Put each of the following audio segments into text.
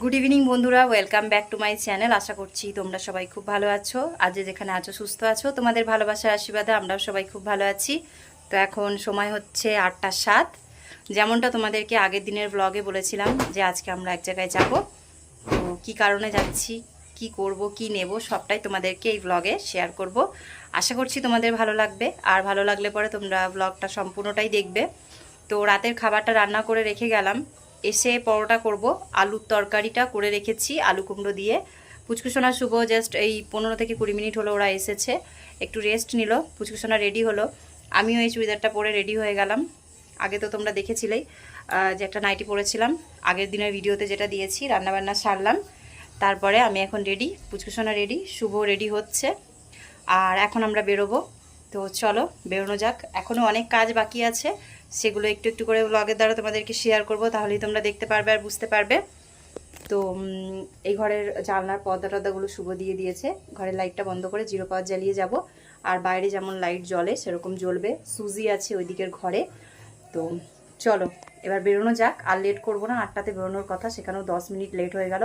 Good evening বন্ধুরা। Welcome back to my channel আশা করছি তোমরা সবাই খুব ভালো আছো। আজ যেখানে আছো, সুস্থ আছো, তোমাদের ভালোবাসার আশীর্বাদে আমরাও সবাই খুব ভালো আছি। তো এখন সময় হচ্ছে আটটা সাত। যেমনটা তোমাদেরকে আগের দিনের ব্লগে বলেছিলাম যে আজকে আমরা এক জায়গায় যাব। তো কী কারণে যাচ্ছি, কি করব, কি নেব, সবটাই তোমাদেরকে এই ব্লগে শেয়ার করব। আশা করছি তোমাদের ভালো লাগবে। আর ভালো লাগলে পরে তোমরা ব্লগটা সম্পূর্ণটাই দেখবে। তো রাতের খাবারটা রান্না করে রেখে গেলাম। এসে পরোটা করব। আলুর তরকারিটা করে রেখেছি, আলু কুমড়ো দিয়ে। পুচকুসোনা শুভ জাস্ট এই পনেরো থেকে কুড়ি মিনিট হলো ওরা এসেছে। একটু রেস্ট নিল পুচকুসোনা রেডি হলো। আমিও এই চুড়িদারটা পরে রেডি হয়ে গেলাম। আগে তো তোমরা দেখেছিলেই যে একটা নাইটি পরেছিলাম। আগের দিনের ভিডিওতে যেটা দিয়েছি, রান্নাবান্না সারলাম। তারপরে আমি এখন রেডি পুচকুসোনা রেডি শুভ রেডি হচ্ছে। আর এখন আমরা বেরোবো। তো চলো, বেরোনো যাক। এখনও অনেক কাজ বাকি আছে। সেগুলো একটু একটু করে ব্লগের দ্বারা তোমাদেরকে শেয়ার করব, তাহলেই তোমরা দেখতে পারবে আর বুঝতে পারবে। তো এই ঘরের জানলার পর্দা টর্দাগুলো শুভ দিয়ে দিয়েছে। ঘরের লাইটটা বন্ধ করে জিরো পাওয়ার জ্বালিয়ে যাব। আর বাইরে যেমন লাইট জ্বলে, সেরকম জ্বলবে। সুজি আছে ওই দিকের ঘরে। তো, চলো, এবার বেরোনো যাক। আর লেট করব না, আটটাতে বেরোনোর কথা, সেখানেও দশ মিনিট লেট হয়ে গেল।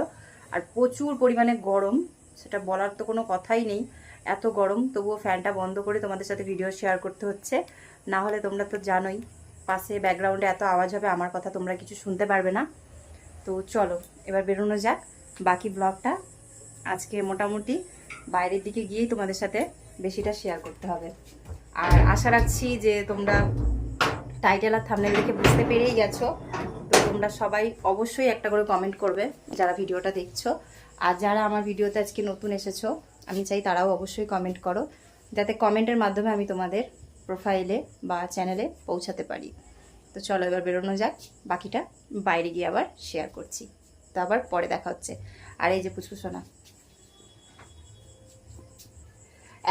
আর প্রচুর পরিমাণে গরম, সেটা বলার তো কোনো কথাই নেই। এত গরম, তবুও ফ্যানটা বন্ধ করে তোমাদের সাথে ভিডিও শেয়ার করতে হচ্ছে। না হলে তোমরা তো জানোই। পাশে ব্যাকগ্রাউন্ডে এত আওয়াজ হবে, আমার কথা তোমরা কিছু শুনতে পারবে না। তো চলো, এবার বেরোনো যাক। বাকি ব্লগটা আজকে মোটামুটি বাইরের দিকে গিয়েই তোমাদের সাথে বেশিটা শেয়ার করতে হবে। আর আশা রাখছি যে তোমরা টাইটেল আর থামনেল দেখে বুঝতে পেরেই গেছো। তো তোমরা সবাই অবশ্যই একটা করে কমেন্ট করবে, যারা ভিডিওটা দেখছ। আর যারা আমার ভিডিওতে আজকে নতুন এসেছ, আমি চাই তারাও অবশ্যই কমেন্ট করো। যাতে কমেন্টের মাধ্যমে আমি তোমাদের প্রোফাইলে বা চ্যানেলে পৌঁছাতে পারি। তো চলো এবার বেরোনো যাক। বাকিটা বাইরে গিয়ে আবার শেয়ার করছি। তো আবার পরে দেখা হচ্ছে। আর এই যে পুচকুসোনা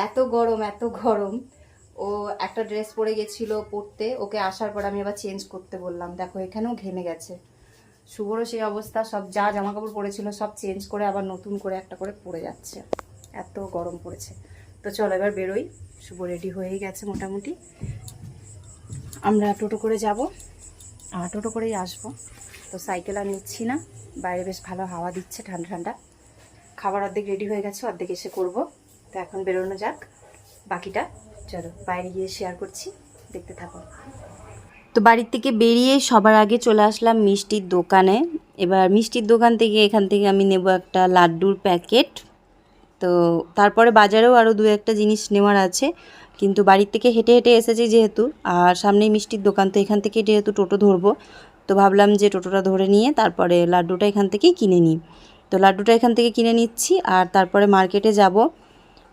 এত গরম এত গরম। ও একটা ড্রেস পরে গেছিল পরতে। ওকে আসার পর আমি আবার চেঞ্জ করতে বললাম। দেখো, এখানেও ঘেমে গেছে। শুভরও সেই অবস্থা। সব যা জামা কাপড় পরেছিল সব চেঞ্জ করে আবার নতুন করে একটা করে পরে যাচ্ছে। এত গরম পড়েছে। তো চলো এবার বেরোই। শুভ রেডি হয়েই গেছে মোটামুটি। আমরা টোটো করে যাব। আর টোটো করেই আসব। তো সাইকেল আর নিচ্ছি না। বাইরে বেশ ভালো হাওয়া দিচ্ছে ঠান্ডা ঠান্ডা। খাবার অর্ধেক রেডি হয়ে গেছে, অর্ধেক এসে করব। তো এখন বেরোনো যাক। বাকিটা চলো বাইরে গিয়ে শেয়ার করছি। দেখতে থাকো। তো বাড়ির থেকে বেরিয়ে সবার আগে চলে আসলাম মিষ্টির দোকানে। এবার মিষ্টির দোকান থেকে এখান থেকে আমি নেব একটা লাড্ডুর প্যাকেট তো তারপরে বাজারেও আরও দু একটা জিনিস নেওয়ার আছে। কিন্তু বাড়ির থেকে হেঁটে হেঁটে এসেছি যেহেতু, আর সামনেই মিষ্টির দোকান, তো এখান থেকে যেহেতু টোটো ধরবো, তো ভাবলাম যে টোটোটা ধরে নিয়ে তারপরে লাড্ডুটা এখান থেকেই কিনে নিই। তো লাড্ডুটা এখান থেকে কিনে নিচ্ছি, আর তারপরে মার্কেটে যাব।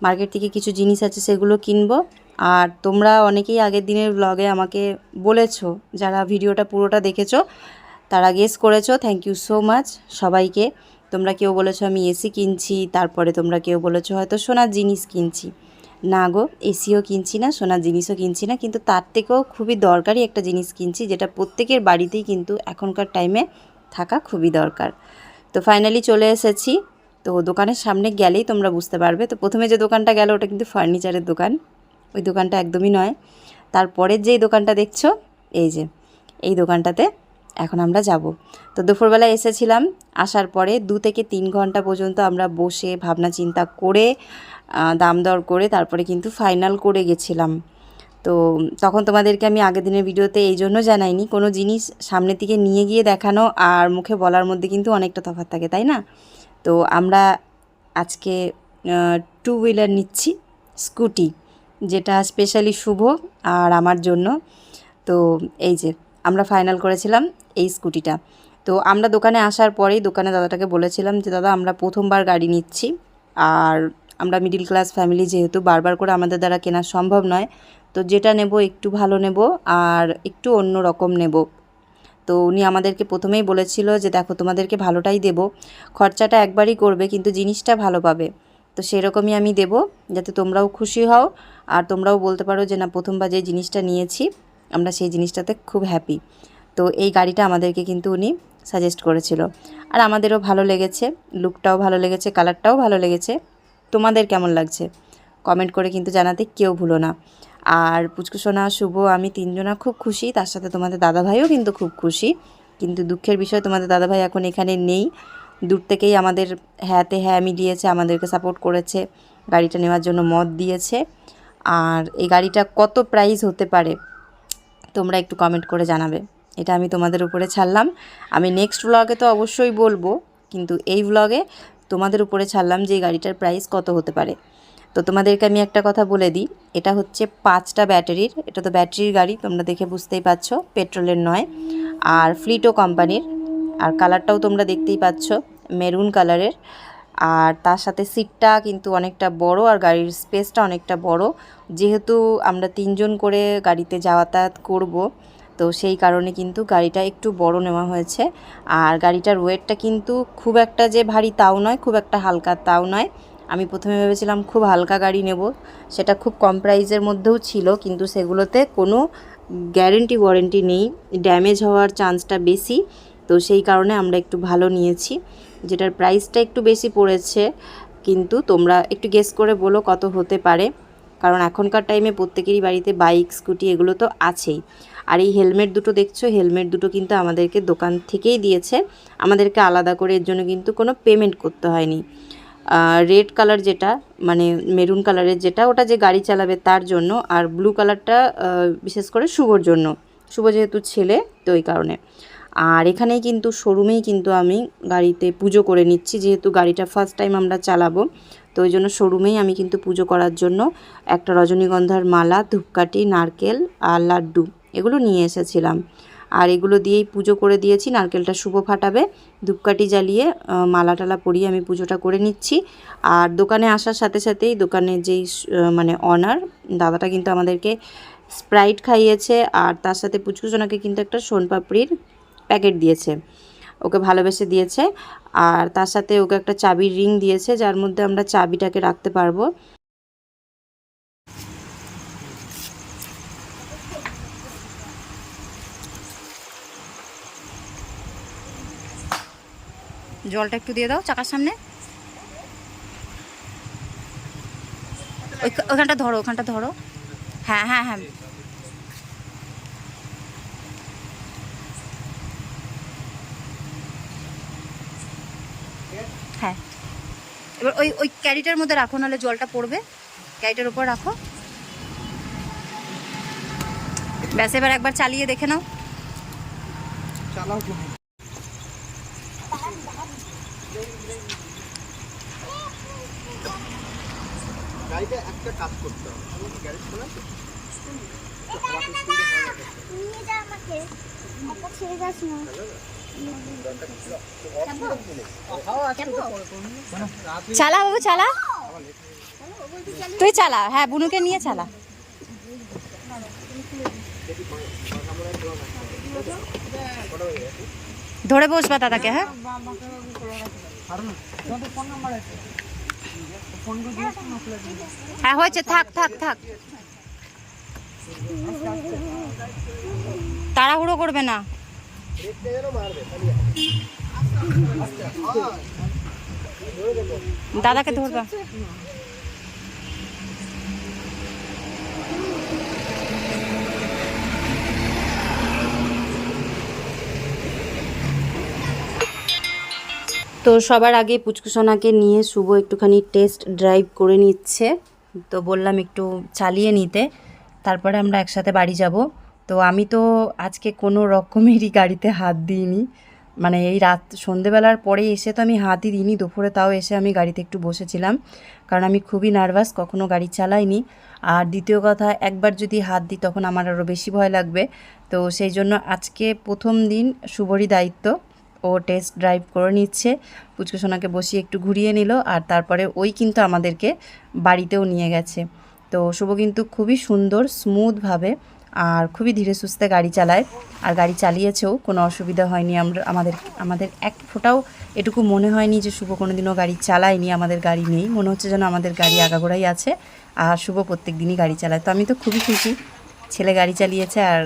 মার্কেট থেকে কিছু জিনিস আছে সেগুলো কিনবো। আর তোমরা অনেকেই আগের দিনের ব্লগে আমাকে বলেছ, যারা ভিডিওটা পুরোটা দেখেছ, তারা গেস করেছ। থ্যাংক ইউ সো মাচ সবাইকে। তোমরা কেউ বলেছ আমি এসি কিনছি, তারপরে তোমরা কেউ বলেছ হয়তো সোনার জিনিস কিনছি। না গো এসিও কিনছি না, সোনার জিনিসও কিনছি না, কিন্তু তার থেকেও খুবই দরকারি একটা জিনিস কিনছি, যেটা প্রত্যেকের বাড়িতেই কিন্তু এখনকার টাইমে থাকা খুবই দরকার। তো ফাইনালি চলে এসেছি, তো দোকানের সামনে গেলেই তোমরা বুঝতে পারবে। তো প্রথমে যে দোকানটা গেল, ওটা কিন্তু ফার্নিচারের দোকান। ওই দোকানটা একদমই নয়। তারপরের যেই দোকানটা দেখছ, এই যে, এই দোকানটাতে এখন আমরা যাব। তো দুপুরবেলা এসেছিলাম, আসার পরে দু থেকে তিন ঘণ্টা পর্যন্ত আমরা বসে ভাবনা চিন্তা করে দাম দর করে তারপরে কিন্তু ফাইনাল করে গেছিলাম। তো তখন তোমাদেরকে আমি আগের দিনের ভিডিওতে এই জন্য জানাইনি, কোনো জিনিস সামনের দিকে নিয়ে গিয়ে দেখানো আর মুখে বলার মধ্যে কিন্তু অনেকটা তফাৎ থাকে, তাই না? তো আমরা আজকে টু হুইলার নিচ্ছি স্কুটি যেটা স্পেশালি শুভ আর আমার জন্য। তো এই যে আমরা ফাইনাল করেছিলাম এই স্কুটিটা তো আমরা দোকানে আসার পরেই দোকানে দাদাটাকে বলেছিলাম যে, দাদা, আমরা প্রথমবার গাড়ি নিচ্ছি। আর আমরা মিডিল ক্লাস ফ্যামিলি যেহেতু, বারবার করে আমাদের দ্বারা কেনা সম্ভব নয়। তো যেটা নেব, একটু ভালো নেব আর একটু অন্য রকম নেব। তো উনি আমাদেরকে প্রথমেই বলেছিল যে, দেখো, তোমাদেরকে ভালোটাই দেব। খরচাটা একবারই করবে, কিন্তু জিনিসটা ভালো পাবে। তো সেরকমই আমি দেব, যাতে তোমরাও খুশি হও। আর তোমরাও বলতে পারো যে, না, প্রথমবার যে জিনিসটা নিয়েছি আমরা সেই জিনিসটাতে খুব হ্যাপি তো এই গাড়িটা আমাদেরকে কিন্তু উনি সাজেস্ট করেছিল। আর আমাদেরও ভালো লেগেছে লুকটাও ভালো লেগেছে কালারটাও ভালো লেগেছে। তোমাদের কেমন লাগছে? কমেন্ট করে কিন্তু জানাতে কেউ ভুলো না। আর পুচকুসোনা শুভ, আমি তিনজনা খুব খুশি, তার সাথে তোমাদের দাদাভাইও কিন্তু খুব খুশি। কিন্তু দুঃখের বিষয়, তোমাদের দাদাভাই এখন এখানে নেই। দূর থেকেই আমাদের হ্যাঁতে হ্যাঁ মিলিয়েছে আমাদেরকে সাপোর্ট করেছে, গাড়িটা নেওয়ার জন্য মত দিয়েছে। আর এই গাড়িটা কত প্রাইস হতে পারে? তোমরা একটু কমেন্ট করে জানাবে। এটা আমি তোমাদের উপরে ছাড়লাম। আমি নেক্সট ব্লগে তো অবশ্যই বলব, কিন্তু এই ব্লগে তোমাদের উপরে ছাড়লাম যে গাড়িটার প্রাইস কত হতে পারে। তো তোমাদেরকে আমি একটা কথা বলে দিই, এটা হচ্ছে পাঁচটা ব্যাটারির, এটা তো ব্যাটারির গাড়ি, তোমরা দেখে বুঝতেই পারছ, পেট্রোলের নয়। আর ফ্লিটো কোম্পানির আর কালারটাও তোমরা দেখতেই পাচ্ছ মেরুন কালারের আর তার সাথে সিটটা কিন্তু অনেকটা বড় আর গাড়ির স্পেসটা অনেকটা বড়। যেহেতু আমরা তিনজন করে গাড়িতে যাতায়াত করব, তো সেই কারণে কিন্তু গাড়িটা একটু বড় নেওয়া হয়েছে। আর গাড়িটার ওয়েটটা কিন্তু খুব একটা যে ভারী তাও নয়, খুব একটা হালকা তাও নয়। আমি প্রথমে ভেবেছিলাম খুব হালকা গাড়ি নেব, সেটা খুব কম প্রাইজের মধ্যেও ছিল, কিন্তু সেগুলোতে কোনো গ্যারেন্টি ওয়ারেন্টি নেই। ড্যামেজ হওয়ার চান্সটা বেশি। তো সেই কারণে আমরা একটু ভালো নিয়েছি। যেটার প্রাইসটা একটু বেশি পড়েছে, কিন্তু তোমরা একটু গেস করে বলো কত হতে পারে। কারণ এখনকার টাইমে প্রত্যেকেরই বাড়িতে বাইক স্কুটি এগুলো তো আছেই। আর এই হেলমেট দুটো দেখছ? হেলমেট দুটো কিন্তু আমাদেরকে দোকান থেকেই দিয়েছে। আমাদেরকে আলাদা করে এর জন্য কিন্তু কোনো পেমেন্ট করতে হয়নি। রেড কালার যেটা মানে মেরুন কালারের যেটা, ওটা যে গাড়ি চালাবে তার জন্য, আর ব্লু কালারটা বিশেষ করে শুভর জন্য। শুভ যেহেতু ছেলে, তো ওই কারণে। আর এখানেই কিন্তু শোরুমেই কিন্তু আমি গাড়িতে পুজো করে নিচ্ছি, যেহেতু গাড়িটা ফার্স্ট টাইম আমরা চালাবো। তো ওই জন্য শোরুমেই আমি কিন্তু পুজো করার জন্য একটা রজনীগন্ধার মালা, ধূপকাঠি, নারকেল আর লাড্ডু এগুলো নিয়ে এসেছিলাম। আর এগুলো দিয়েই পুজো করে দিয়েছি, নারকেলটা শুভ ফাটাবে। ধূপকাঠি জ্বালিয়ে মালা টালা পরিয়ে আমি পুজোটা করে নিচ্ছি। আর দোকানে আসার সাথে সাথেই দোকানের যেই মানে অনার দাদাটা কিন্তু আমাদেরকে স্প্রাইট খাইয়েছে, আর তার সাথে পুচকুচোনাকে কিন্তু একটা সোনপাপড়ির প্যাকেট দিয়েছে। ওকে ভালোবেসে দিয়েছে। আর তার সাথে ওকে একটা চাবির রিং দিয়েছে, যার মধ্যে আমরা চাবিটাকে রাখতে পারব। জলটা একটু দিয়ে দাও চাকার সামনে। ওখানটা ধরো ওখানটা ধরো। হ্যাঁ হ্যাঁ হ্যাঁ। হ্যাঁ। এবার ওই ওই ক্যারিটার মধ্যে রাখো নাহলে জলটা পড়বে। ক্যারিটার উপর রাখো। ব্যাস এবার একবার চালিয়ে দেখে নাও। একটা কাজ করতে হবে। গ্যারেজ খোলা আছে? নিয়ে যা আমাকে। একটা ছেড়ে যাস না চালা বাবু, চালা। তুই চালা হ্যাঁ বুনুকে নিয়ে চালা। ধরে বসবা দাদাকে হ্যাঁ। হ্যাঁ হয়েছে, থাক থাক থাক। তাড়াহুড়ো করবে না। দাদাকে ধরবা। তো সবার আগে পুচকুসোনাকে নিয়ে শুভ একটুখানি টেস্ট ড্রাইভ করে নিচ্ছে। তো বললাম একটু চালিয়ে নিতে। তারপরে আমরা একসাথে বাড়ি যাব। তো আমি তো আজকে কোনো রকমেরই গাড়িতে হাত দিইনি। মানে এই রাত, সন্ধেবেলার পরে এসে তো আমি হাতই দিইনি, দুপুরে তাও এসে আমি গাড়িতে একটু বসেছিলাম। কারণ আমি খুবই নার্ভাস, কখনো গাড়ি চালাইনি। আর দ্বিতীয় কথা, একবার যদি হাত দিই তখন আমার আরও বেশি ভয় লাগবে। তো সেই জন্য আজকে প্রথম দিন শুভরই দায়িত্ব। ও টেস্ট ড্রাইভ করে নিচ্ছে। পুচকু সোনাকে বসিয়ে একটু ঘুরিয়ে নিল আর তারপরে ওই কিন্তু আমাদেরকে বাড়িতেও নিয়ে গেছে। তো শুভ কিন্তু খুবই সুন্দর স্মুথভাবে আর খুবই ধীরে সুস্থে গাড়ি চালায়। আর গাড়ি চালিয়েছেও কোনো অসুবিধা হয়নি। আমরা, আমাদের আমাদের এক ফোঁটাও এটুকু মনে হয়নি যে শুভ কোনোদিনও গাড়ি চালায়নি, আমাদের গাড়ি নেই। মনে হচ্ছে যেন আমাদের গাড়ি আগাগোড়াই আছে আর শুভ প্রত্যেক দিনই গাড়ি চালায়। তো আমি তো খুবই খুশি, ছেলে গাড়ি চালিয়েছে আর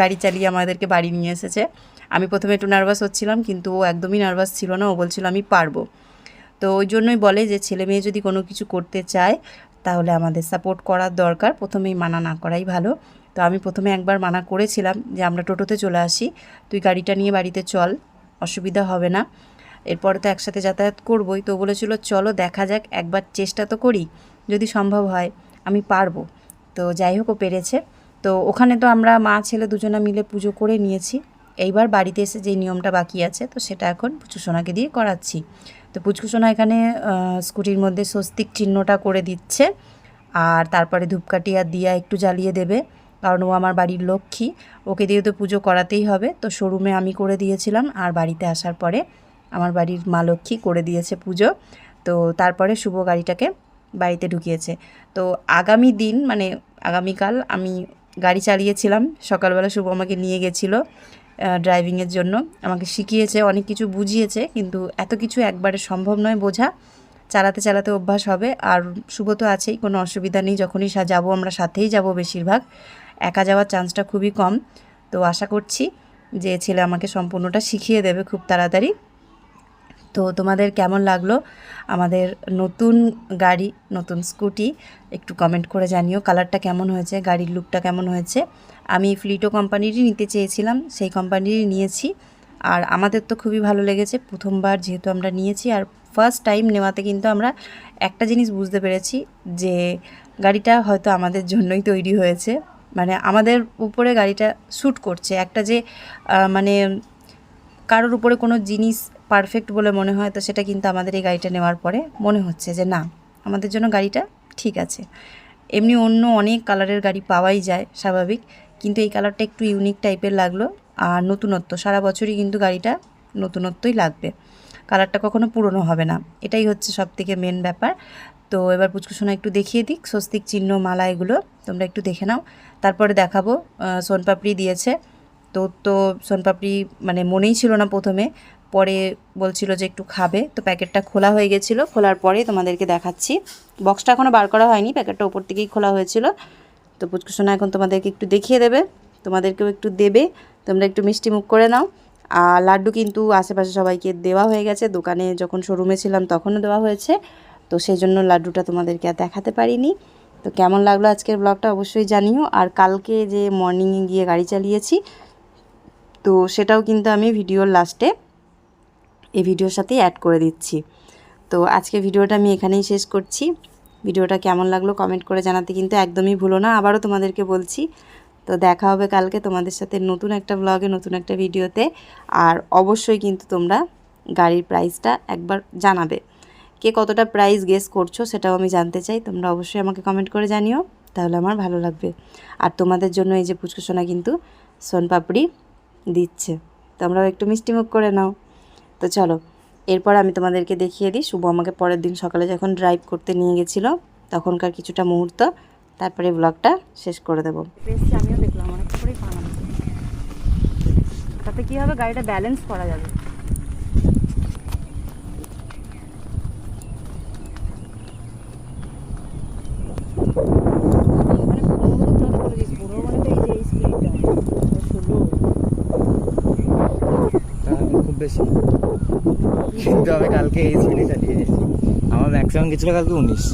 গাড়ি চালিয়ে আমাদেরকে বাড়ি নিয়ে এসেছে। আমি প্রথমে একটু নার্ভাস হচ্ছিলাম, কিন্তু ও একদমই নার্ভাস ছিল না। ও বলছিল, আমি পারব। তো ওই জন্যই বলে যে, ছেলে মেয়ে যদি কোনো কিছু করতে চায়, তাহলে আমাদের সাপোর্ট করার দরকার। প্রথমেই মানা না করাই ভালো। তো আমি প্রথমে একবার মানা করেছিলাম যে আমরা টোটোতে চলে আসি, তুই গাড়িটা নিয়ে বাড়িতে চল, অসুবিধা হবে না। এরপরে তো একসাথে যাতায়াত করবই, তো বলেছিল, চলো, দেখা যাক, একবার চেষ্টা তো করি, যদি সম্ভব হয়, আমি পারব। তো যাই হোক, ও পেরেছে। তো ওখানে তো আমরা মা, ছেলে দুজনা মিলে পুজো করে নিয়েছি। এইবার বাড়িতে এসে যে নিয়মটা বাকি আছে, তো সেটা এখন পুচুসোনাকে দিয়ে করাচ্ছি। তো পুচকুসোনা এখানে স্কুটির মধ্যে স্বস্তিক চিহ্নটা করে দিচ্ছে, আর তারপরে ধূপকাঠি আর দিয়া একটু জ্বালিয়ে দেবে। কারণ ও আমার বাড়ির লক্ষ্মী। ওকে দিয়ে তো পুজো করাতেই হবে। তো শোরুমে আমি করে দিয়েছিলাম আর বাড়িতে আসার পরে আমার বাড়ির মা লক্ষ্মী করে দিয়েছে পুজো। তো তারপরে শুভ গাড়িটাকে বাড়িতে ঢুকিয়েছে। তো আগামী দিন মানে আগামীকাল আমি গাড়ি চালিয়েছিলাম। সকালবেলা শুভ আমাকে নিয়ে গেছিল ড্রাইভিংয়ের জন্য। আমাকে শিখিয়েছে, অনেক কিছু বুঝিয়েছে, কিন্তু এত কিছু একবারে সম্ভব নয় বোঝা। চালাতে চালাতে অভ্যাস হবে। আর শুভ তো আছেই, কোনো অসুবিধা নেই। যখনই যাব আমরা সাথেই যাব বেশিরভাগ। একা যাওয়ার চান্সটা খুবই কম। তো আশা করছি যে ছেলে আমাকে সম্পূর্ণটা শিখিয়ে দেবে খুব তাড়াতাড়ি। তো তোমাদের কেমন লাগল আমাদের নতুন গাড়ি, নতুন স্কুটি একটু কমেন্ট করে জানিও। কালারটা কেমন হয়েছে? গাড়ির লুকটা কেমন হয়েছে? আমি ফ্লিটো কোম্পানিরই নিতে চেয়েছিলাম, সেই কোম্পানিরই নিয়েছি। আর আমাদের তো খুবই ভালো লেগেছে, প্রথমবার যেহেতু আমরা নিয়েছি। আর ফার্স্ট টাইম নেওয়াতে কিন্তু আমরা একটা জিনিস বুঝতে পেরেছি যে গাড়িটা হয়তো আমাদের জন্যই তৈরি হয়েছে। মানে আমাদের উপরে গাড়িটা শ্যুট করছে। একটা যে মানে কারোর উপরে কোনো জিনিস পারফেক্ট বলে মনে হয়, তো সেটা কিন্তু আমাদের এই গাড়িটা নেওয়ার পরে মনে হচ্ছে যে, না, আমাদের জন্য গাড়িটা ঠিক আছে। এমনি অন্য অনেক কালারের গাড়ি পাওয়াই যায়, স্বাভাবিক। কিন্তু এই কালারটা একটু ইউনিক টাইপের লাগল, আর নতুনত্ব, সারা বছরই কিন্তু গাড়িটা নতুনত্বই লাগবে। কালারটা কখনো পুরনো হবে না। এটাই হচ্ছে সব থেকে মেন ব্যাপার। তো এবার পুচকুসোনা একটু দেখিয়ে দিক, স্বস্তিক চিহ্ন, মালা এগুলো, তোমরা একটু দেখে নাও। তারপরে দেখাবো সোনপাপড়ি দিয়েছে। তো তো সোনপাপড়ি মানে মনেই ছিল না প্রথমে, পরে বলছিল যে একটু খাবে। তো প্যাকেটটা খোলা হয়ে গেছিল, খোলার পরে তোমাদেরকে দেখাচ্ছি। বক্সটা এখনও বার করা হয়নি, প্যাকেটটা ওপর থেকেই খোলা হয়েছিল। তো পুচকুসোনা এখন তোমাদেরকে একটু দেখিয়ে দেবে, তোমাদেরকেও একটু দেবে। তোমরা একটু মিষ্টি মুখ করে নাও। আর লাড্ডু কিন্তু আশেপাশে সবাইকে দেওয়া হয়ে গেছে, দোকানে যখন শোরুমে ছিলাম তখনও দেওয়া হয়েছে। তো সেই জন্য লাড্ডুটা তোমাদেরকে আর দেখাতে পারিনি। তো কেমন লাগল আজকের ব্লগটা অবশ্যই জানিও। আর কালকে যে মর্নিংয়ে গিয়ে গাড়ি চালিয়েছি, তো সেটাও কিন্তু আমি ভিডিওর লাস্টে এই ভিডিওর সাথেই অ্যাড করে দিচ্ছি। তো আজকে ভিডিওটা আমি এখানেই শেষ করছি। ভিডিওটা কেমন লাগল কমেন্ট করে জানাতে কিন্তু একদমই ভুলো না। আবারও তোমাদেরকে বলছি, তো দেখা হবে কালকে তোমাদের সাথে নতুন একটা ব্লগে নতুন একটা ভিডিওতে আর অবশ্যই কিন্তু তোমরা গাড়ির প্রাইসটা একবার জানাবে। কে কতটা প্রাইস গেস করছ সেটাও আমি জানতে চাই। তোমরা অবশ্যই আমাকে কমেন্ট করে জানিও, তাহলে আমার ভালো লাগবে। আর তোমাদের জন্য এই যে পুচকুসোনা কিন্তু সোনপাপড়ি দিচ্ছে। তোমরাও একটু মিষ্টিমুখ করে নাও। তো চলো, এরপর আমি তোমাদেরকে দেখিয়ে দিই। শুভ আমাকে পরের দিন সকালে যখন ড্রাইভ করতে নিয়ে গেছিল, তখনকার কিছুটা মুহূর্ত, তারপরে ব্লগটা শেষ করে দেবো। আমিও দেখলাম অনেক তাতে কী হবে? গাড়িটা ব্যালেন্স করা যাবে তাহলে খুব বেশি। কিন্তু আমি কালকে এই স্পিডে চালিয়ে এসেছি। আমার ম্যাক্সিমাম গেছিল কালকে উনিশ।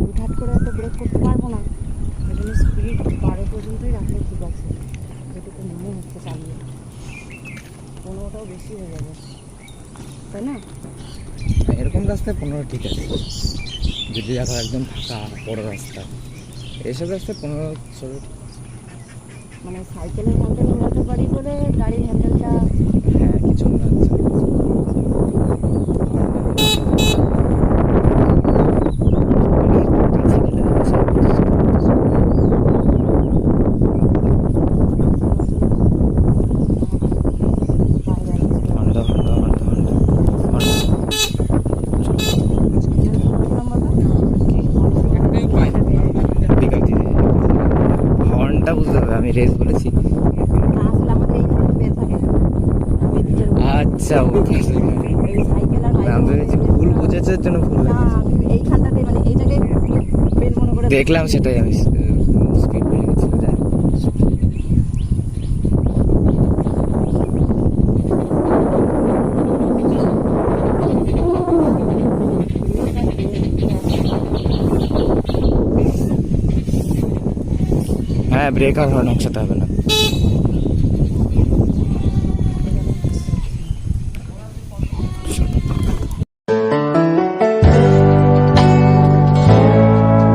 হুটহাট করে তো ব্রেক করতে পারব না। ওই জন্য স্পিড বারো পর্যন্তই রাখলে ঠিক আছে। যেটুকু মনে হচ্ছে চালিয়ে। পনেরোটাও বেশি হয়ে যাবে। তাই না? এরকম রাস্তায় পনেরো ঠিক আছে। যদি দেখো একদম ফাঁকা বড় রাস্তা। এইসব রাস্তায় পনেরো ষোলো মানে সাইকেলের হ্যান্ডেল ঘোরাতে পারি বলে গাড়ির হ্যান্ডেলটা হ্যাঁ কিছু মনে হচ্ছে হন্ডা হন্ডা হন্ডা হন্ডা হর্নটা বুঝতে হবে আমি রেস বলেছি আসলে আমাদের এইখানে বের থাকে আমি নিজের আচ্ছা আমি ভেবেছি ভুল বুঝেছে জন্য ভুল এইখানটাতে মানে এইটাকে পেন মনে করে দেখলাম সেটাই আমি। হ্যাঁ ব্রেক আর হর্ন একসাথে হবে না।